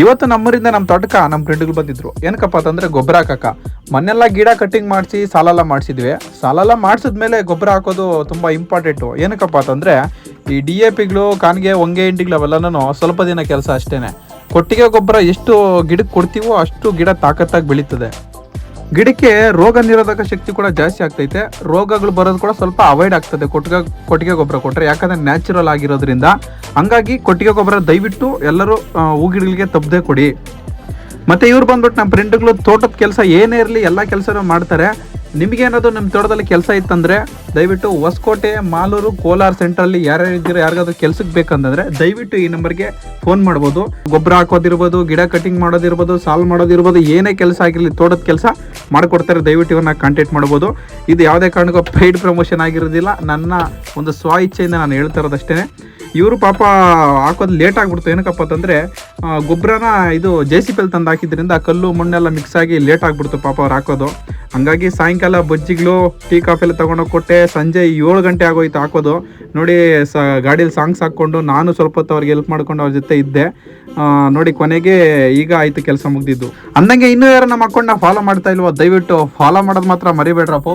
ಇವತ್ತು ನಮ್ಮರಿಂದ ನಮ್ಮ ತೋಟಕ ನಮ್ಮ ಫ್ರೆಂಡ್ಗಳು ಬಂದಿದ್ರು. ಏನಕ್ಕಪ್ಪ ಅಂತಂದ್ರೆ ಗೊಬ್ಬರ ಹಾಕಕ್ಕ. ಮನೆಲ್ಲ ಗಿಡ ಕಟ್ಟಿಂಗ್ ಮಾಡಿಸಿ ಸಾಲೆಲ್ಲ ಮಾಡಿಸಿದ್ವಿ. ಸಾಲೆಲ್ಲ ಮಾಡಿಸಿದ್ಮೇಲೆ ಗೊಬ್ಬರ ಹಾಕೋದು ತುಂಬ ಇಂಪಾರ್ಟೆಂಟು ಏನಕ್ಕಪ್ಪ ಅಂತಂದ್ರೆ ಈ ಡಿ ಎ ಪಿಗಳು ಕಾನ್ಗೆ ಹೊಂಗೆ ಹಿಂಡಿಗಳು ಅವೆಲ್ಲನೂ ಸ್ವಲ್ಪ ದಿನ ಕೆಲಸ ಅಷ್ಟೇನೆ. ಕೊಟ್ಟಿಗೆ ಗೊಬ್ಬರ ಎಷ್ಟು ಗಿಡಕ್ಕೆ ಕೊಡ್ತೀವೋ ಅಷ್ಟು ಗಿಡ ತಾಕತ್ತಾಗಿ ಬೆಳೀತದೆ. ಗಿಡಕ್ಕೆ ರೋಗ ನಿರೋಧಕ ಶಕ್ತಿ ಕೂಡ ಜಾಸ್ತಿ ಆಗ್ತೈತೆ. ರೋಗಗಳು ಬರೋದು ಕೂಡ ಸ್ವಲ್ಪ ಅವಾಯ್ಡ್ ಆಗ್ತದೆ. ಕೊಟ್ಟಿಗೆ ಕೊಟ್ಟಿಗೆ ಗೊಬ್ಬರ ಕೊಟ್ಟರೆ ಯಾಕಂದ್ರೆ ನ್ಯಾಚುರಲ್ ಆಗಿರೋದ್ರಿಂದ ಹಂಗಾಗಿ ಕೊಟ್ಟಿಗೆ ಗೊಬ್ಬರ ದಯವಿಟ್ಟು ಎಲ್ಲರೂ ಹೂಗಿಡಗಳಿಗೆ ತಪ್ಪದೆ ಕೊಡಿ. ಮತ್ತೆ ಇವ್ರು ಬಂದ್ಬಿಟ್ಟು ನಮ್ಮ ಫ್ರೆಂಡ್ಗಳು ತೋಟದ ಕೆಲಸ ಏನೇ ಇರಲಿ ಎಲ್ಲ ಕೆಲಸನೂ ಮಾಡ್ತಾರೆ. ನಿಮಗೇನಾದ್ರು ನಿಮ್ಮ ತೋಟದಲ್ಲಿ ಕೆಲಸ ಇತ್ತಂದ್ರೆ ದಯವಿಟ್ಟು ಹೊಸಕೋಟೆ, ಮಾಲೂರು, ಕೋಲಾರ ಸೆಂಟ್ರಲ್ಲಿ ಯಾರ್ಯಾರು ಇದ್ದೀರೋ ಯಾರಿಗಾದ್ರೂ ಕೆಲ್ಸಕ್ಕೆ ಬೇಕಂತಂದ್ರೆ ದಯವಿಟ್ಟು ಈ ನಂಬರ್ಗೆ ಫೋನ್ ಮಾಡ್ಬೋದು. ಗೊಬ್ಬರ ಹಾಕೋದಿರ್ಬೋದು, ಗಿಡ ಕಟಿಂಗ್ ಮಾಡೋದಿರ್ಬೋದು ಸಾಲ್ವ್ ಮಾಡೋದಿರ್ಬೋದು, ಏನೇ ಕೆಲಸ ಆಗಿರಲಿ ತೋಟದ ಕೆಲಸ ಮಾಡಿಕೊಡ್ತಾರೆ. ದಯವಿಟ್ಟು ಇವ್ರನ್ನ ಕಾಂಟ್ಯಾಕ್ಟ್ ಮಾಡ್ಬೋದು. ಇದು ಯಾವುದೇ ಕಾರಣಕ್ಕೂ ಪೇಯ್ಡ್ ಪ್ರಮೋಷನ್ ಆಗಿರೋದಿಲ್ಲ. ನನ್ನ ಒಂದು ಸ್ವ ಇಚ್ಛೆಯಿಂದ ನಾನು ಹೇಳ್ತಾ ಇರೋದಷ್ಟೇ ಇವರು ಪಾಪ ಹಾಕೋದು ಲೇಟ್ ಆಗ್ಬಿಡ್ತು. ಏನಕ್ಕಪ್ಪ ಅಂತಂದ್ರೆ ಗೊಬ್ಬರನ ಇದು ಜೆ ಸಿ ಪಿ ತಂದು ಹಾಕಿದ್ರಿಂದ ಕಲ್ಲು, ಮಣ್ಣೆಲ್ಲ ಮಿಕ್ಸ್ ಆಗಿ ಲೇಟ್ ಆಗ್ಬಿಡ್ತು ಪಾಪ ಅವ್ರು ಹಾಕೋದು. ಹಂಗಾಗಿ ಸಾಯಂಕಾಲ ಬಜ್ಜಿಗಳು ಟೀ, ಕಾಫಿ ಎಲ್ಲ ತಗೊಂಡೋಗಿ ಕೊಟ್ಟೆ. ಸಂಜೆ ಏಳು ಗಂಟೆ ಆಗೋಯ್ತು ಹಾಕೋದು. ನೋಡಿ, ಸ, ಗಾಡೀಲಿ ಸಾಂಗ್ಸ್ ಹಾಕ್ಕೊಂಡು ನಾನು ಸ್ವಲ್ಪ ಹೊತ್ತು ಅವ್ರಿಗೆ ಹೆಲ್ಪ್ ಮಾಡ್ಕೊಂಡು ಅವ್ರ ಜೊತೆ ಇದ್ದೆ. ನೋಡಿ, ಕೊನೆಗೆ ಈಗ ಆಯ್ತು ಕೆಲಸ ಮುಗ್ದಿದ್ದು. ಅಂದಂಗೆ ಇನ್ನೂ ಯಾರು ನಮ್ಮ ಅಕೌಂಟ್ನ ಫಾಲೋ ಮಾಡ್ತಾ ಇಲ್ವೋ, ದಯವಿಟ್ಟು ಫಾಲೋ ಮಾಡೋದು ಮಾತ್ರ ಮರಿಬೇಡ್ರಪ್ಪ.